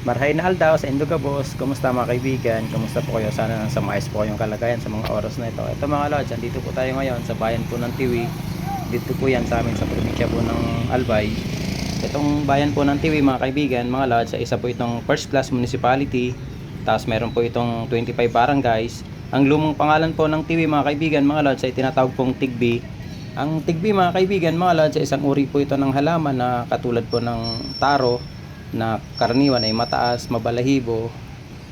Marhay na Aldaw sa Indugabos. Kumusta mga kaibigan? Kumusta po kayo? Sana nasa maayos po kayong kalagayan sa mga oras na ito. Ito mga lods, andito po tayo ngayon sa bayan po ng Tiwi. Dito po yan sa amin sa probinsya po ng Albay. Itong bayan po ng Tiwi mga kaibigan, mga lods, isa po itong first class municipality. Tapos meron po itong 25 barangays. Ang lumang pangalan po ng Tiwi mga kaibigan, mga lods, ay tinatawag pong Tigbi. Ang Tigbi mga kaibigan, mga lods, ay isang uri po ito ng halaman na katulad po ng taro na karaniwan ay mataas, mabalahibo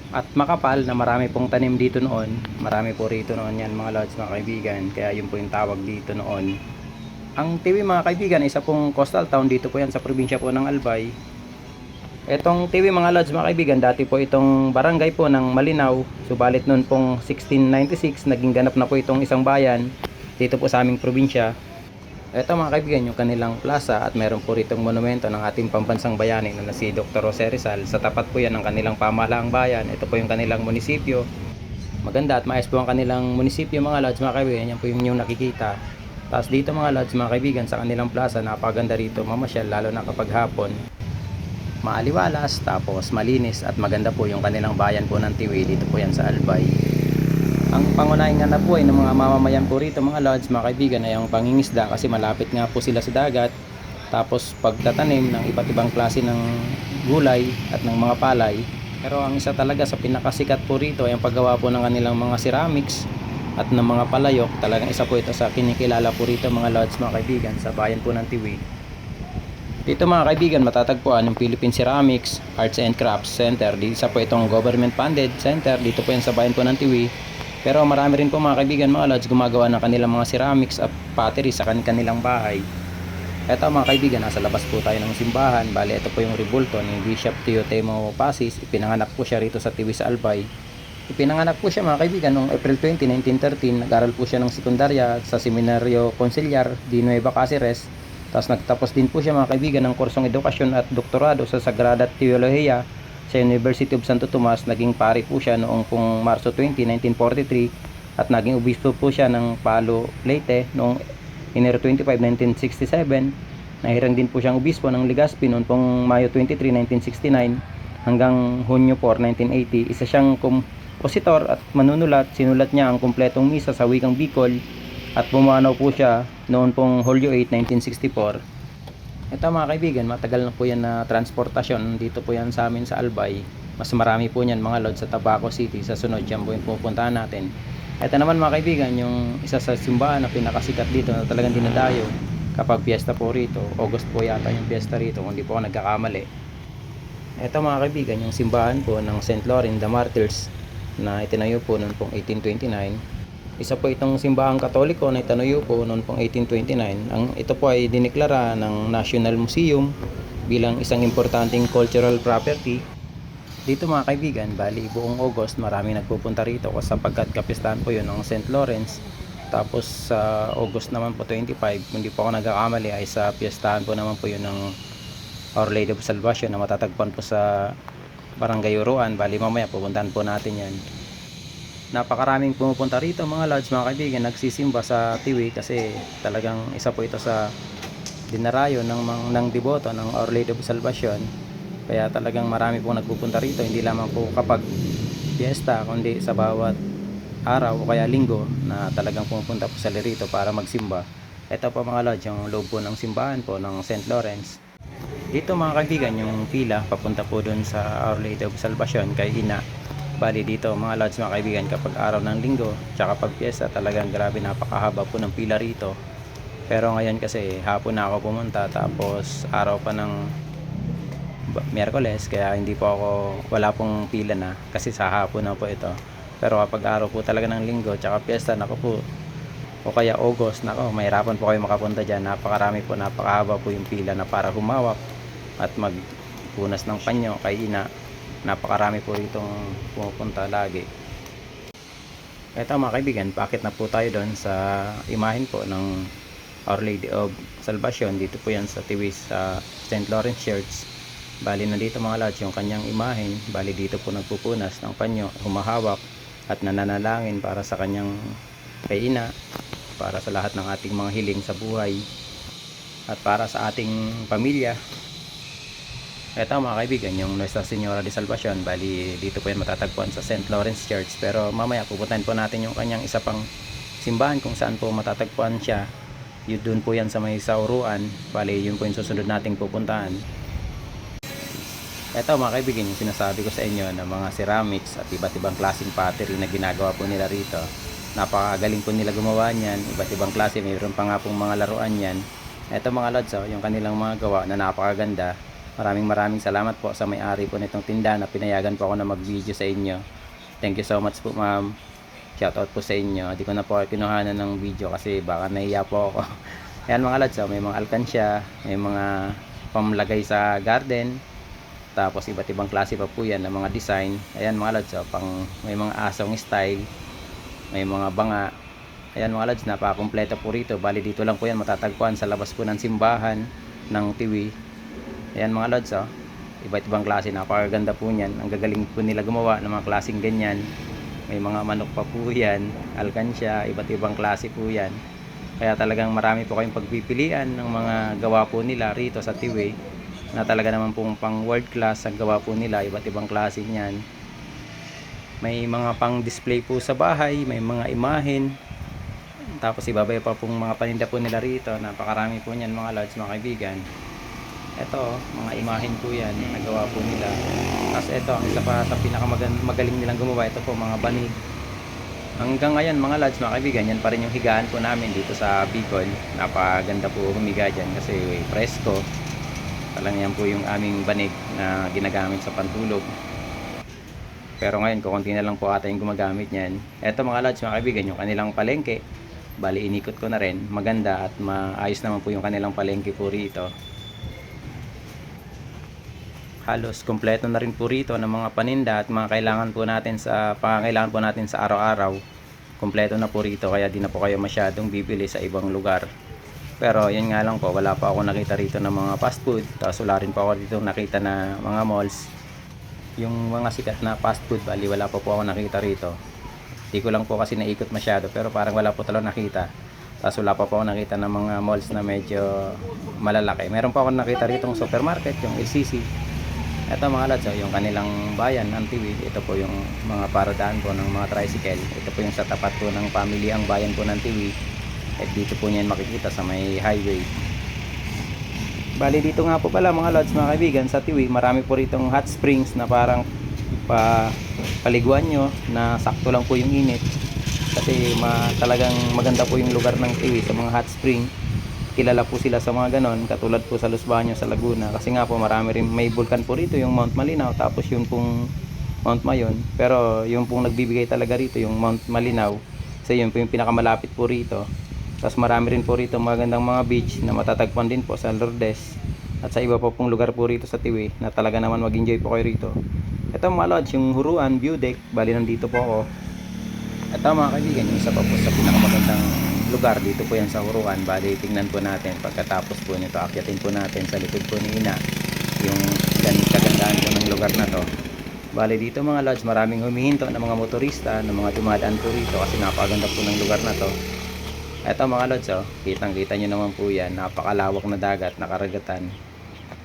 at makapal na marami pong tanim dito noon. Marami po rito noon yan mga lods mga kaibigan. Kaya yun po yung tawag dito noon. Ang Tiwi mga kaibigan, isa pong coastal town dito po yan sa probinsya po ng Albay. Etong Tiwi mga lods mga kaibigan, dati po itong barangay po ng Malinaw. Subalit noon pong 1696, naging ganap na po itong isang bayan dito po sa aming probinsya. Ito mga kaibigan, yung kanilang plaza at meron po ritong monumento ng ating pambansang bayani na si Dr. Jose Rizal. Sa tapat po yan ng kanilang pamahalaang bayan. Ito po yung kanilang munisipyo. Maganda at maayos po ang kanilang munisipyo mga lods mga kaibigan. Yan po yung inyong nakikita. Tapos dito mga lods mga kaibigan sa kanilang plaza napaganda rito mamasyal lalo na kapag hapon. Maaliwalas tapos malinis at maganda po yung kanilang bayan po ng Tiwi dito po yan sa Albay. Ang pangunahing hanap buhay ng mga mamamayan po rito mga lodge, mga kaibigan ay ang pangingisda kasi malapit nga po sila sa dagat. Tapos pagtatanim ng iba't ibang klase ng gulay at ng mga palay. Pero ang isa talaga sa pinakasikat po rito ay ang paggawa po ng kanilang mga ceramics at ng mga palayok. Talagang isa po ito sa kinikilala po rito mga lodge, mga kaibigan sa bayan po ng Tiwi. Dito mga kaibigan matatagpuan yung Philippine Ceramics Arts and Crafts Center. Dito sa po itong government funded center. Dito po yan sa bayan po ng Tiwi. Pero marami rin po mga kaibigan mga lods gumagawa ng kanilang mga ceramics at pottery sa kan- kanilang bahay. Eto mga kaibigan, nasa labas po tayo ng simbahan. Bali, ito po yung rebulto ni Bishop Teotemo Pasis. Ipinanganak po siya rito sa Tiwi sa Albay. Ipinanganak po siya mga kaibigan noong April 20, 1913. Nag-aral po siya ng sekundarya sa Seminaryo Conciliar di Nueva Cáceres. Tapos nagtapos din po siya mga kaibigan ng kursong edukasyon at doktorado sa Sagrada Teologia sa University of Santo Tomas. Naging pari po siya noong pong Marso 20, 1943 at naging obispo po siya ng Palo Leyte noong Enero 25, 1967. Nahirang din po siyang obispo ng Legazpi noong pong Mayo 23, 1969 hanggang Hunyo 4, 1980. Isa siyang kompositor at manunulat. Sinulat niya ang kumpletong misa sa wikang Bicol at pumanaw po siya noon pong Hulyo 8, 1964. Ito mga kaibigan, matagal na po yan na transportasyon. Dito po yan sa amin sa Albay. Mas marami po yan mga lods sa Tabaco City. Sa sunod yan po yung pupuntahan natin. Ito naman mga kaibigan, yung isa sa simbahan na pinakasikat dito na talagang dinadayo kapag piyesta po rito. August po yata yung piyesta rito kung di po ako nagkakamali. Ito mga kaibigan, yung simbahan po ng St. Lauren the Martyrs na itinayo po noon pong 1829. Isa po itong simbahang katoliko na itinayo po noon pong 1829. Ang, ito po ay diniklara ng National Museum bilang isang importanteng cultural property. Dito mga kaibigan, bali buong August marami nagpupunta rito sapagkat kapistahan po yun ng St. Lawrence. Tapos sa August naman po 25, kung di po ako nagkakamali ay sa piyestahan po naman po yun ng Our Lady of Salvation na matatagpuan po sa Barangay Uruan. Bali mamaya pupuntahan po natin yan. Napakaraming pumupunta rito mga lods, mga kaibigan, nagsisimba sa Tiwi kasi talagang isa po ito sa dinarayo ng, ng deboto ng Our Lady of Salvation. Kaya talagang marami pong nagpupunta rito, hindi lamang po kapag fiesta, kundi sa bawat araw o kaya linggo na talagang pumupunta po sa rito para magsimba. Ito po mga lods, yung loob po ng simbahan po ng St. Lawrence. Dito mga kaibigan, yung pila papunta po dun sa Our Lady of Salvation kay Ina. Bali dito mga lods mga kaibigan kapag araw ng linggo tsaka pag piyesta talagang grabe napakahaba po ng pila rito. Pero ngayon kasi hapon na ako pumunta tapos araw pa ng Miyerkules kaya hindi po ako wala pong pila na kasi sa hapon na po ito. Pero kapag araw po talaga ng linggo tsaka piyesta nako po o kaya August nako mahirapan po kayo makapunta diyan. Napakarami po napakahaba po yung pila na para humawak at magpunas ng panyo kay ina napakarami po itong pumupunta lagi. Eto mga kaibigan pakit na po tayo doon sa imahin po ng Our Lady of Salvation. Dito po yan sa Tiwis sa St. Lawrence Church. Bali na dito mga lads yung kanyang imahin. Bali dito po nagpupunas ng panyo humahawak at nananalangin para sa kanyang kay ina para sa lahat ng ating mga hiling sa buhay at para sa ating pamilya Ito mga kaibigan, yung Nuestra Senora de Salvacion, bali dito po yan matatagpuan sa St. Lawrence Church. Pero mamaya pupuntahan po natin yung kanyang isa pang simbahan kung saan po matatagpuan siya. Yun doon po yan sa may sauruan. Bali yun po yung susunod nating pupuntahan. Ito mga kaibigan, yung sinasabi ko sa inyo na mga ceramics at iba't ibang klaseng pottery na ginagawa po nila rito. Napakagaling po nila gumawa niyan, iba't ibang klase, mayroon pa nga pong mga laruan yan. Ito mga lods, oh, yung kanilang mga gawa na napakaganda. Maraming maraming salamat po sa may-ari po nitong tindahan na pinayagan po ako na mag-video sa inyo. Thank you so much po ma'am. Shoutout po sa inyo. Di ko na po kinuhanan ng video kasi baka nahiya po ako. Ayan mga lods, oh, may mga alkansya, may mga pamlagay sa garden, tapos iba't ibang klase pa po yan ng mga design. Ayan mga lods, oh, pang, may mga asong style, may mga banga. Ayan mga lods, napakakompleto po rito. Bali dito lang po yan matatagpuan sa labas po ng simbahan ng Tiwi. Ayan mga lods, oh. iba't ibang klase, napakaganda po niyan. Ang gagaling po nila gumawa ng mga klaseng ganyan. May mga manok pa po yan, alkansya, iba't ibang klase po yan. Kaya talagang marami po kayong pagpipilian ng mga gawa po nila rito sa Tiwi na talaga naman pong pang world class ang gawa po nila, iba't ibang klase niyan. May mga pang display po sa bahay, may mga imahen. Tapos ibabay pa pong mga paninda po nila rito. Napakarami po niyan mga lods, mga kaibigan. Ito, mga imahen po yan, nagawa po nila. Tapos ito, ang isa pa sa pinakamagaling nilang gumawa, ito po mga banig. Hanggang ngayon mga lads, mga kaibigan, yan pa rin yung higaan po namin dito sa Bicol. Napaganda po humiga dyan kasi presko. Talagang yan po yung aming banig na ginagamit sa pantulog. Pero ngayon, kukunti na lang po ata yung gumagamit niyan. Ito mga lads, mga kaibigan, yung kanilang palengke. Bali, inikot ko na rin. Maganda at maayos naman po yung kanilang palengke po rito halos kompleto na rin po rito ng mga paninda at mga kailangan po natin sa pangangailangan po natin sa araw-araw. Kompleto na po rito kaya di na po kayo masyadong bibili sa ibang lugar. Pero yun nga lang po, wala pa ako nakita rito ng mga fast food. Tapos wala rin po ako dito nakita na mga malls. Yung mga sikat na fast food, bali wala pa po ako nakita rito. Di ko lang po kasi naikot masyado pero parang wala po talaga nakita. Tapos wala pa po ako nakita ng mga malls na medyo malalaki. Meron pa ako nakita rito ng supermarket, yung LCC. Ito mga lads, oh, yung kanilang bayan ng Tiwid. Ito po yung mga paradaan po ng mga tricycle. Ito po yung sa tapat po ng family ang bayan po ng Tiwid. At dito po niyan makikita sa may highway. Bali dito nga po pala mga lods mga kaibigan sa Tiwi, marami po ritong hot springs na parang pa paliguan nyo na sakto lang po yung init. Kasi ma, talagang maganda po yung lugar ng Tiwi sa mga hot spring kilala po sila sa mga ganon katulad po sa Los Baños sa Laguna. Kasi nga po marami rin may vulkan po rito yung Mount Malinaw tapos yung pong Mount Mayon. Pero yung pong nagbibigay talaga rito yung Mount Malinaw kasi yun po yung pinakamalapit po rito. Tapos marami rin po rito magandang mga beach na matatagpuan din po sa Lourdes. At sa iba po pong lugar po rito sa Tiwi na talaga naman mag-enjoy po kayo rito. Ito mga lodge yung Huruan View Deck. Bali nandito po ako. Ito mga kaibigan yung isa pa po sa pinakamagandang lugar dito po yan sa Huruan. Bali tingnan po natin. Pagkatapos po nito akyatin po natin sa likod po ni Ina yung ganit kagandahan po ng lugar na to. Bali dito mga lodge maraming humihinto ng mga motorista ng mga dumadaan po rito kasi napakaganda po ng lugar na to. Eto mga lodge oh, kitang kita nyo naman po yan. Napakalawak na dagat nakaragatan.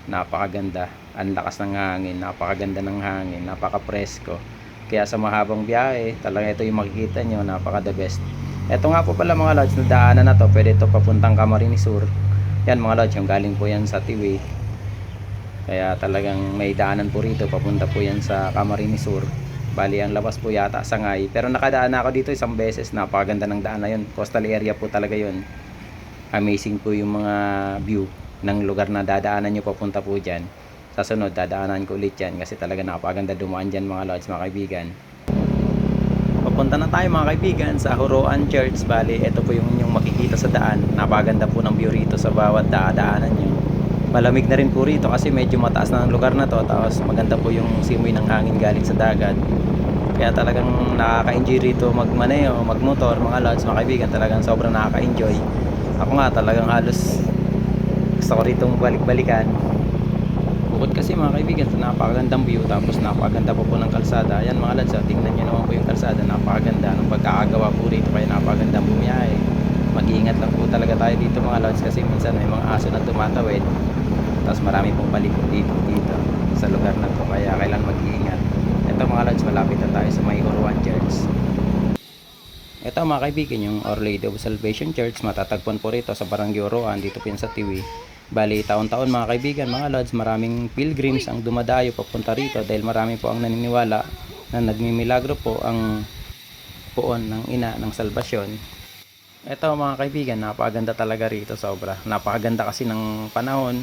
Napakaganda. Ang lakas ng hangin napakaganda ng hangin napaka-presko. Kaya sa mahabang biyahe talaga ito yung makikita nyo napaka the best ito nga po pala mga lodge na daanan na to. Pwede ito papuntang Camarines Sur. Yan mga lodge yung galing po yan sa Tiwi. Kaya talagang may daanan po rito papunta po yan sa Camarines Sur. Bali ang labas po yata sa Ngay pero nakadaan na ako dito isang beses. Napakaganda ng daan na yun. Coastal area po talaga yun. Amazing po yung mga view ng lugar na dadaanan nyo papunta po dyan. Sa sunod dadaanan ko ulit yan kasi talaga napakaganda dumaan dyan mga lodge mga kaibigan Papunta na tayo mga kaibigan sa Huroan Church. Bali, ito po yung inyong makikita sa daan. Napaganda po ng view rito sa bawat dadaanan nyo. Malamig na rin po rito kasi medyo mataas na ang lugar na to. Tapos maganda po yung simoy ng hangin galing sa dagat. Kaya talagang nakaka-enjoy rito magmaneo, magmotor, mga lods, mga kaibigan. Talagang sobrang nakaka-enjoy. Ako nga talagang halos gusto ko ritong balik-balikan Bukod kasi mga kaibigan sa napakagandang view tapos napakaganda po po ng kalsada. Ayan mga lads, oh, tingnan nyo naman po yung kalsada. Napakaganda ng pagkakagawa po rito kaya napakagandang bumiyahe. Mag-iingat lang po talaga tayo dito mga lads kasi minsan may mga aso na tumatawid. Tapos marami pong palikot dito dito. sa lugar na to kaya kailan mag-iingat. Ito mga lods, malapit na tayo sa may Uruan Church. Ito mga kaibigan, yung Our Lady of Salvation Church, matatagpuan po rito sa Barangay Uruan, dito po yan sa Tiwi. Bali, taon-taon mga kaibigan, mga lods, maraming pilgrims ang dumadayo papunta rito dahil marami po ang naniniwala na nagmimilagro po ang puon ng ina ng salbasyon. Ito mga kaibigan, napakaganda talaga rito sobra. Napakaganda kasi ng panahon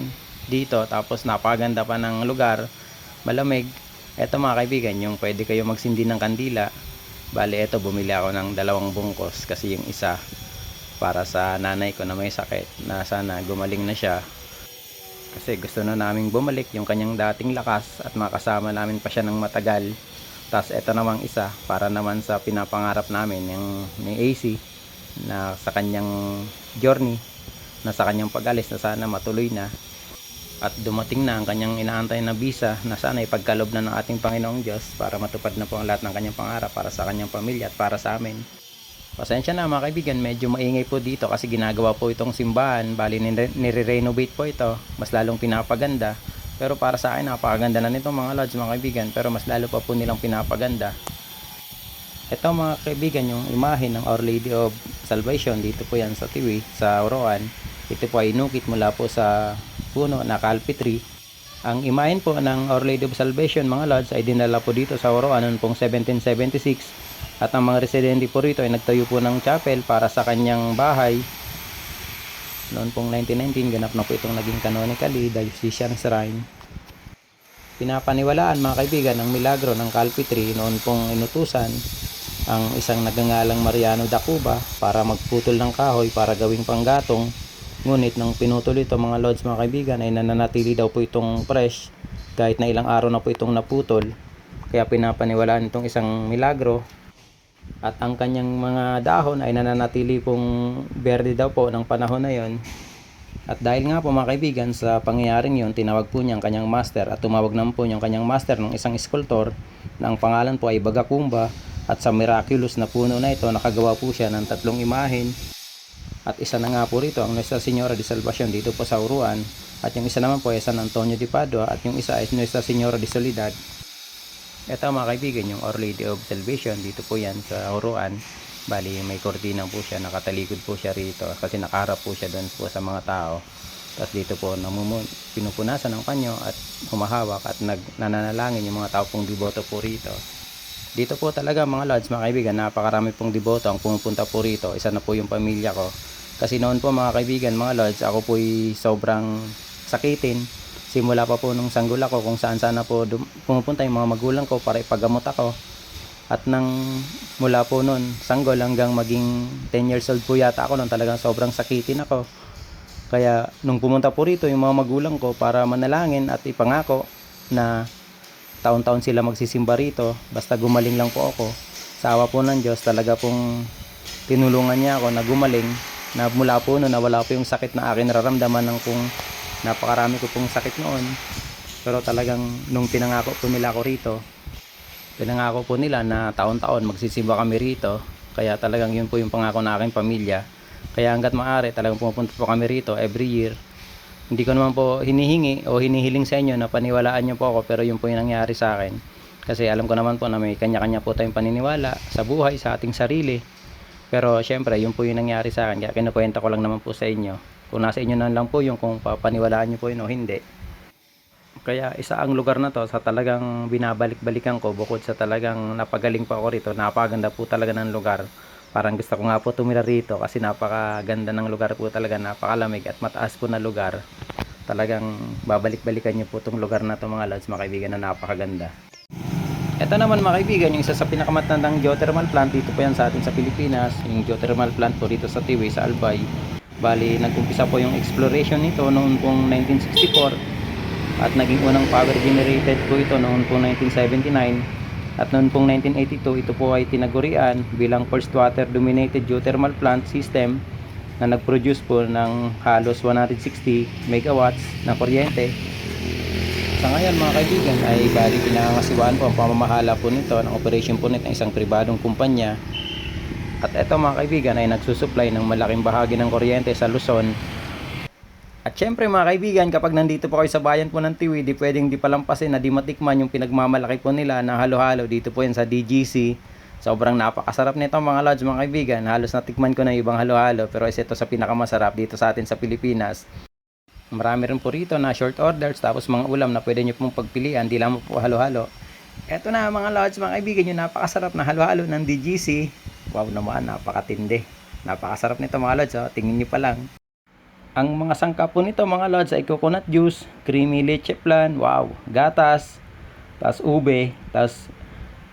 dito, tapos napakaganda pa ng lugar, malamig. Ito mga kaibigan, yung pwede kayo magsindi ng kandila. Bali, ito bumili ako ng dalawang bungkos kasi yung isa para sa nanay ko na may sakit na sana gumaling na siya. Kasi gusto na naming bumalik yung kanyang dating lakas at makasama namin pa siya ng matagal. Tapos ito namang isa para naman sa pinapangarap namin yung ni AC na sa kanyang journey na sa kanyang pag-alis na sana matuloy na at dumating na ang kanyang inaantay na visa na sana ipagkalob na ng ating Panginoong Diyos para matupad na po ang lahat ng kanyang pangarap para sa kanyang pamilya at para sa amin. Pasensya na mga kaibigan, medyo maingay po dito kasi ginagawa po itong simbahan, bali nire- nire-renovate po ito, mas lalong pinapaganda. Pero para sa akin, napakaganda na nito mga lods mga kaibigan, pero mas lalo pa po nilang pinapaganda. Ito mga kaibigan, yung imahe ng Our Lady of Salvation, dito po yan sa Tiwi, sa Oroan. Ito po ay inukit mula po sa puno na tree. Ang imahin po ng Our Lady of Salvation mga lods ay dinala po dito sa Oroan noon pong 1776 at ang mga residente po rito ay nagtayo po ng chapel para sa kanyang bahay. Noon pong 1919 ganap na po itong naging canonically diocesan shrine. Pinapaniwalaan mga kaibigan ang milagro ng kalpi tree noon pong inutusan ang isang nagangalang Mariano da Cuba para magputol ng kahoy para gawing panggatong Ngunit nang pinutol ito mga lords mga kaibigan ay nananatili daw po itong fresh kahit na ilang araw na po itong naputol. Kaya pinapaniwalaan itong isang milagro. At ang kanyang mga dahon ay nananatili pong berde daw po ng panahon na yon. At dahil nga po mga kaibigan sa pangyayaring yon, tinawag po niya ang kanyang master at tumawag naman po niya ang kanyang master ng isang sculptor na ang pangalan po ay Bagakumba at sa miraculous na puno na ito nakagawa po siya ng tatlong imahen at isa na nga po rito ang Nuestra Señora de Salvacion dito po sa Uruan. At yung isa naman po ay San Antonio de Padua at yung isa ay Nuestra Señora de Soledad. Ito mga kaibigan yung Our Lady of Salvation dito po yan sa Uruan. Bali may kortina po siya, nakatalikod po siya rito kasi nakaharap po siya doon po sa mga tao. Tapos dito po namumun, pinupunasan ng panyo at humahawak at nag, nananalangin yung mga tao pong deboto po rito. Dito po talaga mga lords, mga kaibigan, napakarami pong deboto ang pumupunta po rito. Isa na po yung pamilya ko. Kasi noon po mga kaibigan, mga lords, ako po sobrang sakitin. Simula pa po nung sanggol ako kung saan sana po pumupunta yung mga magulang ko para ipagamot ako. At nang mula po noon, sanggol hanggang maging 10 years old po yata ako nung talagang sobrang sakitin ako. Kaya nung pumunta po rito yung mga magulang ko para manalangin at ipangako na taon-taon sila magsisimba rito basta gumaling lang po ako sa awa po ng Diyos talaga pong tinulungan niya ako na gumaling na mula po noon nawala po yung sakit na akin nararamdaman ng kung napakarami ko pong sakit noon. Pero talagang nung pinangako po nila ako rito pinangako po nila na taon-taon magsisimba kami rito. Kaya talagang yun po yung pangako na aking pamilya. Kaya hanggat maaari talagang pumupunta po kami rito every year. Hindi ko naman po hinihingi o hinihiling sa inyo na paniwalaan nyo po ako pero yun po yung nangyari sa akin. Kasi alam ko naman po na may kanya-kanya po tayong paniniwala sa buhay, sa ating sarili. Pero syempre yun po yung nangyari sa akin. Kaya kinukwenta ko lang naman po sa inyo kung nasa inyo na lang po yung kung papaniwalaan nyo po yun o hindi. Kaya isa ang lugar na to sa talagang binabalik-balikan ko bukod sa talagang napagaling pa ako rito napakaganda po talaga ng lugar. Parang gusto ko nga po tumira rito kasi napakaganda ng lugar po talaga napakalamig at mataas po na lugar. Talagang babalik-balikan nyo po itong lugar na to mga lads mga kaibigan na napakaganda. Ito naman mga kaibigan yung isa sa pinakamatandang geothermal plant dito po yan sa atin sa Pilipinas. Yung geothermal plant po dito sa Tiwi sa Albay bali nagkumpisa po yung exploration nito noong pong 1964 at naging unang power generated po ito noong pong 1979 at noon pong 1982, ito po ay tinagurian bilang first water dominated geothermal plant system na nag-produce po ng halos 160 megawatts na kuryente. Sa ngayon mga kaibigan ay bali pinangangasiwaan po ang pamamahala po nito ng operation po nito ng isang pribadong kumpanya. At ito mga kaibigan ay nagsusupply ng malaking bahagi ng kuryente sa Luzon At syempre mga kaibigan, kapag nandito po kayo sa bayan po ng Tiwi, di pwedeng di palampasin na di matikman yung pinagmamalaki po nila na halo-halo dito po yan sa DGC. Sobrang napakasarap nito mga lods mga kaibigan. Halos natikman ko na ibang halo-halo pero is ito sa pinakamasarap dito sa atin sa Pilipinas. Marami rin po rito na short orders tapos mga ulam na pwede nyo pong pagpilian, di lang po halo-halo. Eto na mga lods mga kaibigan, yung napakasarap na halo-halo ng DGC. Wow naman, napakatindi. Napakasarap nito mga lods, oh. tingin nyo pa lang. Ang mga sangkap po nito mga lods ay coconut juice, creamy leche flan, wow, gatas, tas ube, tas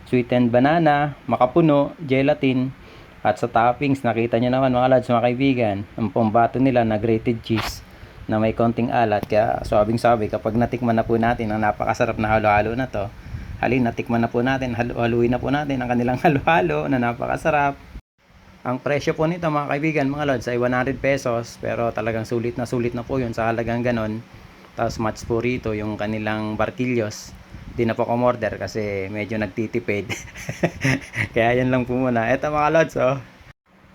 sweetened banana, makapuno, gelatin, at sa toppings, nakita nyo naman mga lods, mga kaibigan, ang pambato nila na grated cheese na may konting alat. Kaya sabing sabi, kapag natikman na po natin ang napakasarap na halo-halo na to, halin, natikman na po natin, haluin na po natin ang kanilang halo-halo na napakasarap. Ang presyo po nito mga kaibigan, mga lods ay 100 pesos pero talagang sulit na sulit na po yun sa halagang ganon. Tapos match po rito yung kanilang barkilyos. Di na po kumorder kasi medyo nagtitipid. Kaya yan lang po muna. Eto mga lods oh.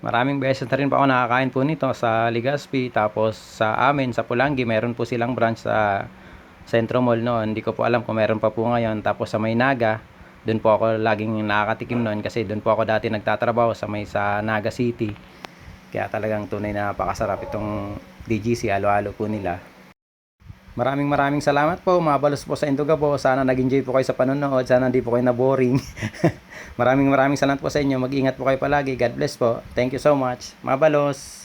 Maraming beses na rin po ako nakakain po nito sa Legazpi tapos sa amin sa Pulangi meron po silang branch sa Centro Mall noon. Hindi ko po alam kung meron pa po ngayon. Tapos sa Maynaga, doon po ako laging nakakatikim noon kasi doon po ako dati nagtatrabaho sa may sa Naga City. Kaya talagang tunay na napakasarap itong DGC halo-halo po nila. Maraming maraming salamat po. Mabalos po sa Indogabo. Sana nag-enjoy po kayo sa panonood. Sana hindi po kayo na-boring. maraming maraming salamat po sa inyo. Mag-ingat po kayo palagi. God bless po. Thank you so much. Mabalos.